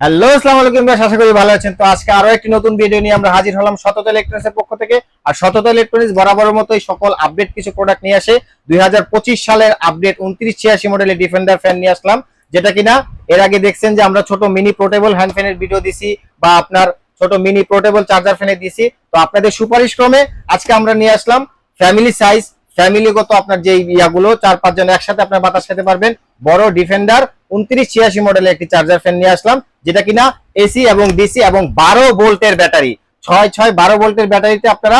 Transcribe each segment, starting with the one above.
Hello, আসসালামু আলাইকুম ভাই আশা করি ভালো আছেন। তো আজকে আরও একটি নতুন ভিডিও নিয়ে আমরা হাজির হলাম শতত ইলেকট্রনিক্সের পক্ষ থেকে। আর শতত ইলেকট্রনিক্স বরাবরের মতোই সকল আপডেট কিছু প্রোডাক্ট নিয়ে আসে। দুই সালের আপডেট উনত্রিশ ছিয়াশি মডেলের ডিফেন্ডার ফ্যান নিয়ে আসলাম, যেটা কিনা এর আগে দেখছেন যে আমরা ছোট মিনি পোর্টেবল হ্যান্ড ফ্যানের ভিডিও দিছি বা আপনার ছোট মিনি পোর্টেবল চার্জার ফ্যানে দিছি। তো আপনাদের সুপারিশ ক্রমে আজকে আমরা নিয়ে আসলাম ফ্যামিলি সাইজ ফ্যামিলিগত আপনার যে ইয়াগুলো, চার পাঁচজন একসাথে আপনার বাতাস খেতে পারবেন। বড় ডিফেন্ডার, উনত্রিশ ছিয়াশি মডেলের একটি চার্জার ফ্যান নিয়ে আসলাম, যেটা কিনা এসি এবং ডিসি এবং বারো ভোল্টের ব্যাটারি। ছয় ছয়, বারো ভোল্টের ব্যাটারিতে আপনারা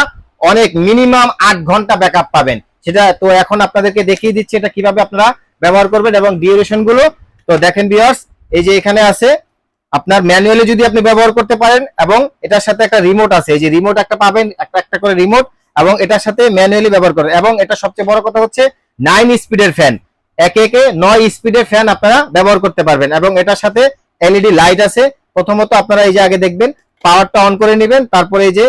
অনেক মিনিমাম আট ঘণ্টা ব্যাকআপ পাবেন। সেটা তো এখন আপনাদেরকে দেখিয়ে দিচ্ছি এটা কীভাবে আপনারা ব্যবহার করবেন এবং ডিউরেশনগুলো। তো দেখেন বিয়ার্স এই যে এখানে আছে, আপনার ম্যানুয়ালি যদি আপনি ব্যবহার করতে পারেন এবং এটার সাথে একটা রিমোট আছে, এই যে রিমোট একটা পাবেন, একটা একটা করে রিমোট এবং এটার সাথে ম্যানুয়ালি ব্যবহার করেন। এবং এটা সবচেয়ে বড় কথা হচ্ছে নাইন স্পিডের ফ্যান একে একে নয় স্পিডের ফ্যান আপনারা ব্যবহার করতে পারবেন। এবং এটার সাথে এলইডি লাইট আছে। প্রথমত আপনারা এই যে আগে দেখবেন পাওয়ারটা অন করে নেবেন, তারপরে এই যে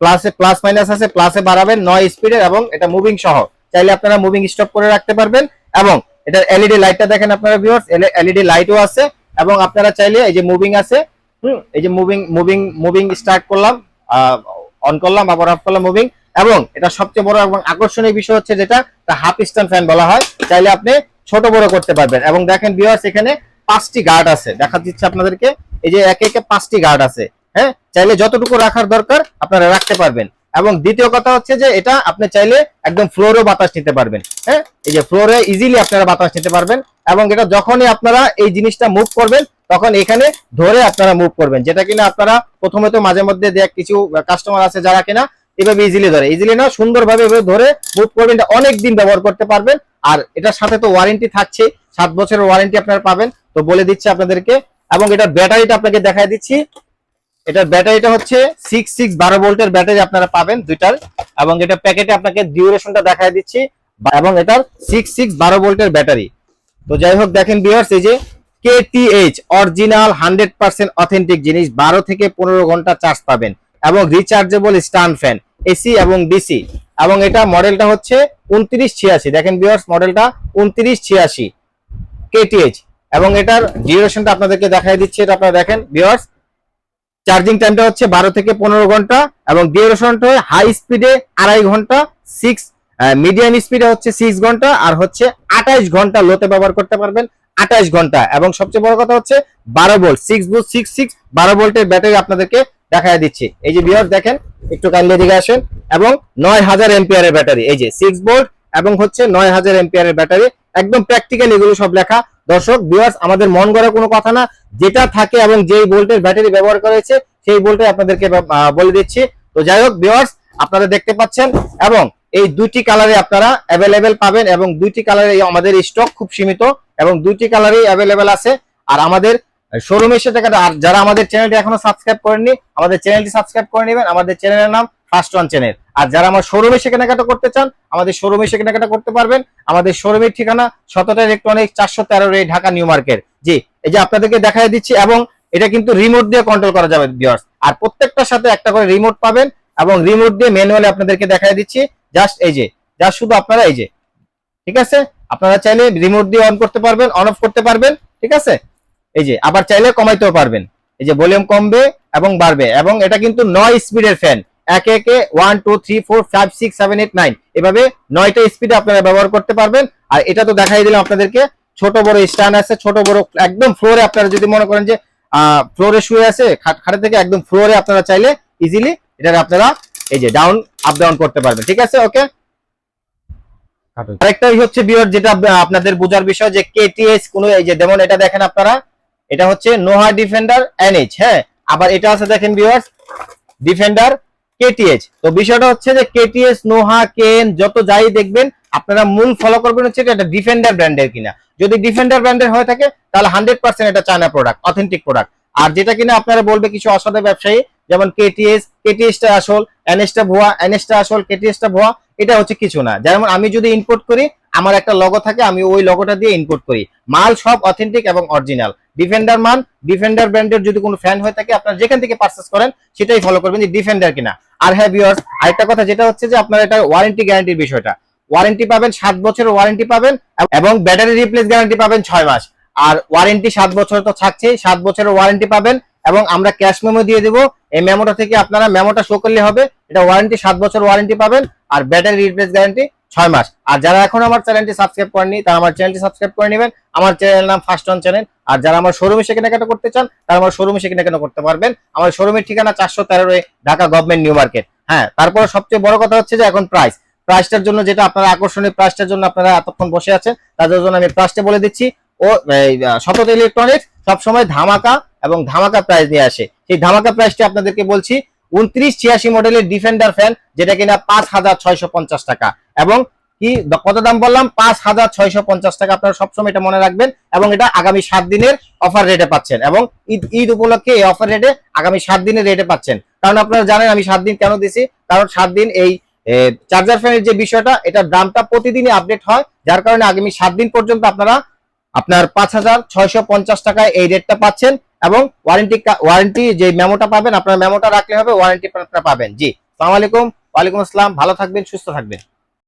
প্লাসে প্লাস মাইনাস আছে প্লাসে বাড়াবেন নয় স্পিডের এবং এটা মুভিং সহ। চাইলে আপনারা মুভিং স্টপ করে রাখতে পারবেন এবং এটার এলইডি লাইটটা দেখেন আপনারা ভিউয়ার্স এলইডি লাইটও আছে এবং আপনারা চাইলে এই যে মুভিং আছে, হুম, এই যে মুভিং মুভিং মুভিং স্টার্ট করলাম অন করলাম, আবার অফ করলাম মুভিং এবং এটা সবচেয়ে বড় এবং আকর্ষণীয় বিষয় হচ্ছে যেটা হাফ স্ট্যান্ড ফ্যান বলা হয়। চাইলে আপনি ছোট বড় করতে পারবেন। এবং দেখেন ভিউয়ার্স এখানে পাঁচটি গার্ড আছে। দেখা দিচ্ছে আপনাদেরকে। এই যে একে একে পাঁচটি গার্ড আছে। হ্যাঁ? চাইলে যতটুকু রাখার দরকার আপনারা রাখতে পারবেন। এবং দ্বিতীয় কথা হচ্ছে যে, এটা আপনি চাইলে একদম ফ্লোরেও বাতাস নিতে পারবেন। হ্যাঁ? এই যে ফ্লোরে ইজিলি আপনারা বাতাস নিতে পারবেন। এবং এটা যখনই আপনারা এই জিনিসটা মুভ করবেন, তখন এখানে ধরে আপনারা মুভ করবেন। যেটা কিনা আপনারা প্রথমে তো মাঝে মধ্যে দেখ কিছু কাস্টমার আছে যারা কিনা এভাবে ইজিলি ধরে। ইজিলি না, সুন্দরভাবে এভাবে ধরে মুভ করবেন এটা অনেক দিন ব্যবহার করতে পারবেন। আর এটার সাথে তো ওয়ারেন্টি থাকছে, সাত বছরের ওয়ারেন্টি আপনারা পাবেন। তো বলে দিচ্ছি আপনাদেরকে, এবং এটার ব্যাটারিটা আপনাকে দেখায় দিচ্ছি। এটার ব্যাটারিটা হচ্ছে সিক্স সিক্স বারো ভোল্টের ব্যাটারি আপনারা পাবেন দুইটার, এবং এটা প্যাকেটে আপনাকে ডিউরেশনটা দেখায় দিচ্ছি, এবং এটার সিক্স সিক্স বারো ভোল্টের ব্যাটারি। তো যাই হোক, দেখেন বিয়ার্স এই যে KTH original hundred percent authentic জিনিস, বারো থেকে পনেরো ঘণ্টা চার্জ পাবেন, এবং রিচার্জেবল স্ট্যান্ড ফ্যান এসি এবং ডিসি। এবং এটা মডেলটা হচ্ছে উনত্রিশ ছিয়াশি। দেখেন বিয়ার্স মডেলটা উনত্রিশ ছিয়াশি কেটিএইচ। এবং এটার ডিউরেশনটা আপনাদেরকে দেখাই দিচ্ছি, এটা আপনারা দেখেন বিয়ার্স চার্জিং টাইমটা হচ্ছে বারো থেকে পনেরো ঘণ্টা এবং ডিউরেশনটা হাই স্পিডে আড়াই ঘণ্টা সিক্স মিডিয়াম স্পিডে হচ্ছে সিক্স ঘণ্টা, আর হচ্ছে আঠাইশ ঘণ্টা লোতে ব্যবহার করতে পারবেন। আঠাইশ ঘণ্টা। এবং সবচেয়ে বড় কথা হচ্ছে বারো volt six volt six six বারো ভোল্টের ব্যাটারি আপনাদেরকে দেখাই দিচ্ছি। এই যে বিয়ার দেখেন, একটু কাইন্ডলি দিকে আসেন। এবং নয় হাজার এমপিআর ব্যাটারি, এই যে সিক্স ভোল্ট এবং হচ্ছে নয় হাজার এমপিআর ব্যাটারি, একদম প্র্যাকটিক্যাল এগুলো সব লেখা। দর্শক বিয়ার্স আমাদের মন গড়া কোনো কথা না, যেটা থাকে এবং যেই ভোল্টের ব্যাটারি ব্যবহার করা হয়েছে, সেই ভোল্টে আপনাদেরকে বলে দিচ্ছি। তো যাই হোক বিয়ার্স আপনারা দেখতে পাচ্ছেন, এবং এই দুইটি কালারে আপনারা অ্যাভেলেবেল পাবেন, এবং দুইটি কালারে আমাদের স্টক খুব সীমিত। এবং দুইটি কালারই অ্যাভেলেবেল আছে। আর আমাদের শোরুমে এসে টাকাটা আর যারা আমাদের চ্যানেলটি এখনও সাবস্ক্রাইব করেননি, আমাদের চ্যানেলটি সাবস্ক্রাইব করে নেবেন। আমাদের চ্যানেলের নাম ফার্স্ট ওয়ান চ্যানেল আর যারা আমার শোরুমে এসে কেনাকাটা করতে চান, আমাদের শোরুমে এসে কেনাকাটা করতে পারবেন। আমাদের শোরুমের ঠিকানা শতটা ইলেকট্রনিক চারশো তেরো রে ঢাকা নিউ মার্কেট জি, এই যে আপনাদেরকে দেখাই দিচ্ছি, এবং এটা কিন্তু রিমোট দিয়ে কন্ট্রোল করা যাবে ভিউয়ার্স আর প্রত্যেকটার সাথে একটা করে রিমোট পাবেন, এবং রিমোট দিয়ে ম্যানুয়ালি আপনাদেরকে দেখাই দিচ্ছি। জাস্ট এই যে জাস্ট শুধু আপনারা এই যে, ঠিক আছে? আপনারা চাইলে রিমোট দিয়ে অন করতে পারবেন অন অফ করতে পারবেন, ঠিক আছে? এই যে, আবার চাইলে কমাইতেও পারবেন। এই যে ভলিউম কমবে এবং বাড়বে, এবং এটা কিন্তু নয় স্পিডের ফ্যান একে একে one two three four five six seven eight nine এভাবে নয়টা স্পিডে আপনারা ব্যবহার করতে পারবেন। আর এটা তো দেখাই দিলাম আপনাদেরকে, ছোট বড় স্ট্যান্ড আছে, ছোট বড় একদম ফ্লোরে আপনারা যদি মনে করেন যে ফ্লোরে শুয়ে আছে, খাট থেকে একদম ফ্লোরে আপনারা চাইলে ইজিলি এটা আপনারা এই যে ডাউন আপ ডাউন করতে পারবেন। ঠিক আছে? ওকে আরেকটাই হচ্ছে বিয়র যেটা আপনাদের বোঝার বিষয় যে কেটিএস কোন, এই যে যেমন এটা দেখেন আপনারা, এটা হচ্ছে নোহা ডিফেন্ডার এনএইচ হ্যাঁ? আবার এটা আছে দেখেন ভিউয়ার্স ডিফেন্ডার কেটিএইচ তো বিষয়টা হচ্ছে যে কেটিএস নোহা কেন যত যাই দেখবেন, আপনারা মূল ফলো করবেন হচ্ছে এটা ডিফেন্ডার ব্র্যান্ডের কিনা। যদি ডিফেন্ডার ব্র্যান্ডের হয়ে থাকে, তাহলে হান্ড্রেড পার্সেন্ট এটা চায়না প্রোডাক্ট অথেন্টিক প্রোডাক্ট আর যেটা কিনা আপনারা বলবে কিছু অসাধু ব্যবসায়ী যেমন কেটিএস কেটিএসটা আসল এনএসটা ভুয়া এনএসটা আসল কেটিএসটা ভুয়া, এটা হচ্ছে কিছু না। যেমন আমি যদি ইনপুট করি, আমার একটা লগো থাকে, আমি ওই লগোটা দিয়ে ইনপুট করি। মাল সব অথেন্টিক এবং অরিজিনাল ডিফেন্ডার মান ডিফেন্ডার ব্র্যান্ডের যদি কোনো ফ্যান হয়ে থাকে, আপনারা যেখান থেকে পারচেস করেন, সেটাই ফলো করবেন যে ডিফেন্ডার কিনা। আর হ্যাঁ ভিউয়ার্স আরেকটা কথা যেটা হচ্ছে যে আপনার এটা ওয়ারেন্টি গ্যারান্টির বিষয়টা। ওয়ারেন্টি পাবেন সাত বছরের ওয়ারেন্টি পাবেন এবং ব্যাটারি রিপ্লেস গ্যারান্টি পাবেন ছয় মাস। আর ওয়ারেন্টি সাত বছর তো থাকছে সাত বছরের ওয়ারেন্টি পাবেন এবং আমরা ক্যাশ মেমো দিয়ে দেবো। এই মেমোটা থেকে আপনারা মেমোটা শো করলে হবে। এটা ওয়ারেন্টি সাত বছর ওয়ারেন্টি পাবেন আর ব্যাটারি রিপ্লেস গ্যারান্টি ছয় মাস। আর যারা এখন আমার চ্যানেলটি সাবস্ক্রাইব করেনি তারা আমার চ্যানেলটি সাবস্ক্রাইব করে নেবেন। আমার চ্যানেল নাম ফার্স্ট অন চ্যানেল আর যারা আমার শোরুমে সেখানে কেনাকাটা করতে চান, তারা আমার শোরুমে সেখানে কেনাকাটা করতে পারবেন। আমার শোরুমের ঠিকানা চারশো তেরো ঢাকা গভর্নমেন্ট নিউ মার্কেট হ্যাঁ তারপরে সবচেয়ে বড় কথা হচ্ছে যে এখন প্রাইস প্রাইসটার জন্য যেটা আপনারা আকর্ষণীয় প্রাইসটার জন্য আপনারা এতক্ষণ বসে আছেন, তাদের জন্য আমি প্রাইসটা বলে দিচ্ছি। ও শতত ইলেকট্রনিক্স সবসময় ধামাকা এবং ধামাকা প্রাইস নিয়ে আসে। সেই ধামাকা প্রাইসটি আপনাদেরকে বলছি, উনত্রিশ ছিয়াশি মডেলের ডিফেন্ডার ফ্যান যেটা কিনা পাঁচ হাজার ছয়শো পঞ্চাশ টাকা। এবং কি কত দাম বললাম? পাঁচ হাজার ছয়শো পঞ্চাশ টাকা আপনারা সবসময় এটা মনে রাখবেন এবং এটা আগামী সাত দিনের অফার রেটে পাচ্ছেন। এবং ঈদ ঈদ উপলক্ষে এই অফার রেটে আগামী সাত দিনের রেটে পাচ্ছেন। কারণ আপনারা জানেন, আমি সাত দিন কেন দিছি? কারণ সাত দিন এই চার্জার ফ্যানের যে বিষয়টা, এটার দামটা প্রতিদিনই আপডেট হয়। যার কারণে আগামী সাত দিন পর্যন্ত আপনারা আপনার পাঁচ হাজার ছয়শো পঞ্চাশ টাকায় এই রেটটা পাচ্ছেন এবং ওয়ারেন্টি ওয়ারেন্টি যে মেমোটা পাবেন, আপনার মেমোটা রাখলে হবে ওয়ারেন্টি আপনারা পাবেন। জি সালাম আলাইকুম, ওয়ালাইকুম আসসালাম, ভালো থাকবেন, সুস্থ থাকবেন।